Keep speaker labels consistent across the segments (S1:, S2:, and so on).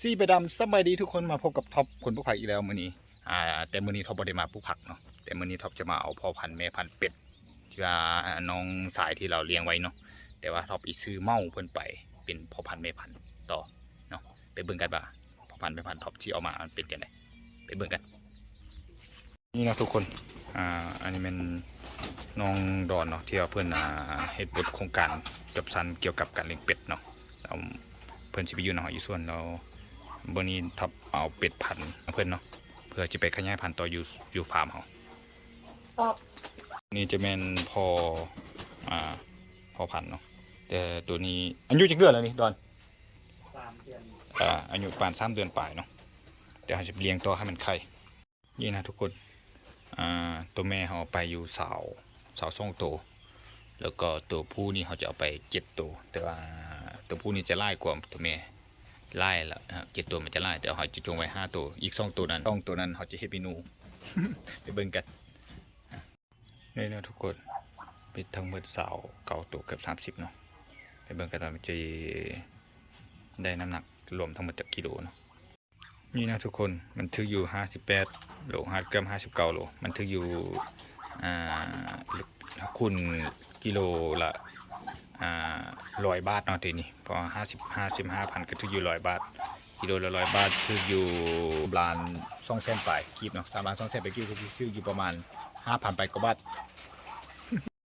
S1: ซี่ไปดำสบายดีทุกคนมาพบกับท็อปคนผู้ผักอีกแล้วมื้อนี้อ่าแต่มื้อนี้ท็อปบ่ได้มาผู้ผักเนาะแต่มื้อนี้ท็อปจะมาเอาพ่อพันธุ์แม่พันธุ์เป็ดที่ว่าน้องสายที่เราเลี้ยงไว้เนาะแต่ว่าท็อปอีซื้อเมาเพิ่นไปเป็นพ่อพันธุ์แม่พันธุ์ต่อเนาะไปเบิ่งกันว่าพ่อพันธุ์แม่พันธุ์ท็อปที่เอามามันเป็นจังไดไปเบิ่งกัน นี่นะทุกคนอ่าอันนี้เป็นน้องดอนเนาะที่ว่าเพิ่นอ่าเฮ็ดบทโครงการจบสันเกี่ยวกับการเลี้ยงเป็ดเนาะเอาเพิ่อนสิไปอยู่เนาะอยู่ส่วนเรา บนนี้ทับเอาเป็ดพันธุ์เพิ่นเนาะเพื่อจะไปขยายพันธุ์ต่ออยู่อยู่ฟาร์มเฮา
S2: ครับ
S1: นี่จะเป็นพออ่าพอพันธุ์เนาะแต่ตัวนี้อายุจักเดือนแล้วนี่ดอน
S2: สามเดือน
S1: อ่าอายุประมาณ3เดือนปลายเนาะเดี๋ยวเราจะเลี้ยงต่อให้มันไข่นี่นะทุกคนอ่าตัวแม่เขาเอาไปอยู่สาวสาวสองตัวแล้วก็ตัวผู้นี่เขาจะเอาไปเจ็ดตัวแต่ว่าตัวผู้นี่จะไล่กว่าตัวแม่ ไล่ละนะครับเจ็ดตัวมันจะไล่แต่เขาจะจงไว้ห้าตัว อีกสองตัวนั้นต้องตัวนั้นเขาจะเฮ็ดเมนูไปเบิ่งกันนี่นะทุกคนเป็นทั้งหมดสาวเก่าตัวเกือบสามสิบเนาะไปเบิ่งกันว่ามันจะได้น้ำหนักรวมทั้งหมดจากกิโลเนาะนี่นะทุกคนมันถืออยู่ห้าสิบแปดโลห้าเกือบห้าสิบเก้าโลมันถืออยู่อ่าคุณกิโลละ อ่าร้อยบาทเนาะทีนี้พอห้าสิบห้าสิบห้าพันก็ถืออยู่ร้อยบาทกิโลละร้อยบาทคืออยู่ล้านสองแสนปลายกีบเนาะสามล้านสองแสนไปกีบคือคืออยู่ประมาณห้าพันไปกว่าบาท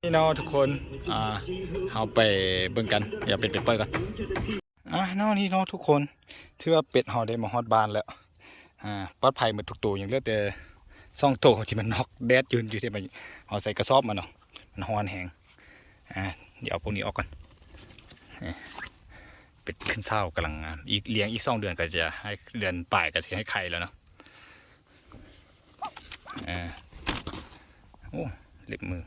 S1: นี่เนาะทุกคนอ่าเอาไปเบิ่งกันอย่าเป็นเป็ดเปิดก่อนอะเนาะนี่เนาะทุกคนถือว่าเป็ดเฮาได้มาฮอดบานแล้วอ่าปลอดภัยหมดทุกตัวอย่างเลือแต่สองโตที่มันนอกแดดยืนอยู่ที่มันเอใส่กระสอบมาเนาะมันฮอนแฮงอ่า เดี๋ยวเอาพวกนี้ออกก่อนเป็ดขึ้นเศร้ากำลังงามอีกเลี้ยงอีกสองเดือนก็จะให้เดือนปลายก็จะให้ไข่แล้วเนาะอ่าโอ้เล็บมือ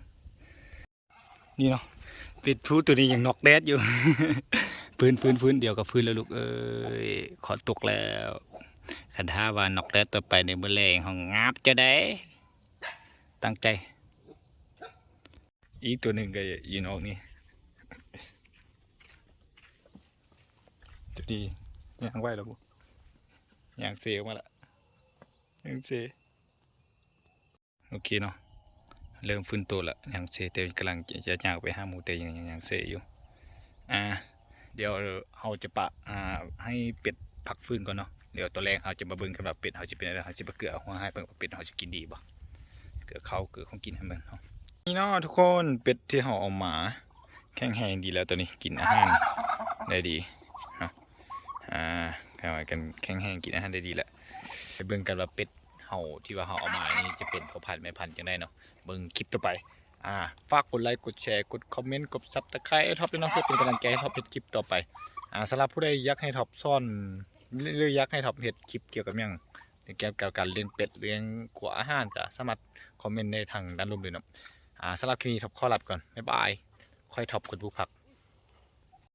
S1: นี่เนาะเป็ดพูตัวนี้ยังนอกแดดอยู่ พื้นพื้นพื้นเดียวกับพื้นแล้วลูกเอ้ยขอตกแล้วคันท่าว่านอกแดดต่อไปในเมื่อแรงของงาบจะได้ตั้งใจ อีกตัวหนึ่งก็อยืนออกนี่ ดูดียางไหวแล้วบุยางเสียมาละอย่างเสียโอเคเนาะเริ่มฟื้นตัวละอย่างเสียแต่กำลังจะยางไปห้าหมูแต่ยังอยังยังเสียอยู่อ่าเดี๋ยวเราจะปะอ่าให้เป็ดพักฟื้นก่อนเนาะเดี๋ยวตัวแรกเราจะมาเบิ่งกันว่าเป็ดเราจะเป็นอะไรเราจะมาเกลือหัวให้เบิ่งเป็ดเราจะกินดีบ่เกลือเขาเกลือของกินให้มันเนาะนี่เนาะทุกคนเป็ดที่เราเอามา แข็งแรงดีแล้วตัวนี้กินอาหารได้ดี อ่าแข่งกันแข็งแห้งกินอาหารได้ดีแหละไปเบิ่งกันว่าเป็ดเห่าที่ว่าเห่าเอามานี่จะเป็นพ่อพันธุ์แม่พันธุ์จังได้เนาะเบิ่งคลิปต่อไปอ่าฝากกดไลค์กดแชร์กดคอมเมนต์กดซับสไครต์ให้ท็อปด้วยนะเพื่อเป็นกำลังใจให้ท็อปเฮ็ดคลิปต่อไปอ่าสำหรับผู้ใดอยากให้ท็อปซ่อนหรืออยากให้ท็อปเฮ็ดคลิปเกี่ยวกับยังเกี่ยวกับการเลี้ยงเป็ดเลี้ยงกัวอาหารก็สามารถคอมเมนต์ในทางด้านรูปเลยเนาะอ่าสำหรับคลิปนี้ท็อปขอลาไปก่อนบ๊ายบายค่อยท็อปกดผู้พัก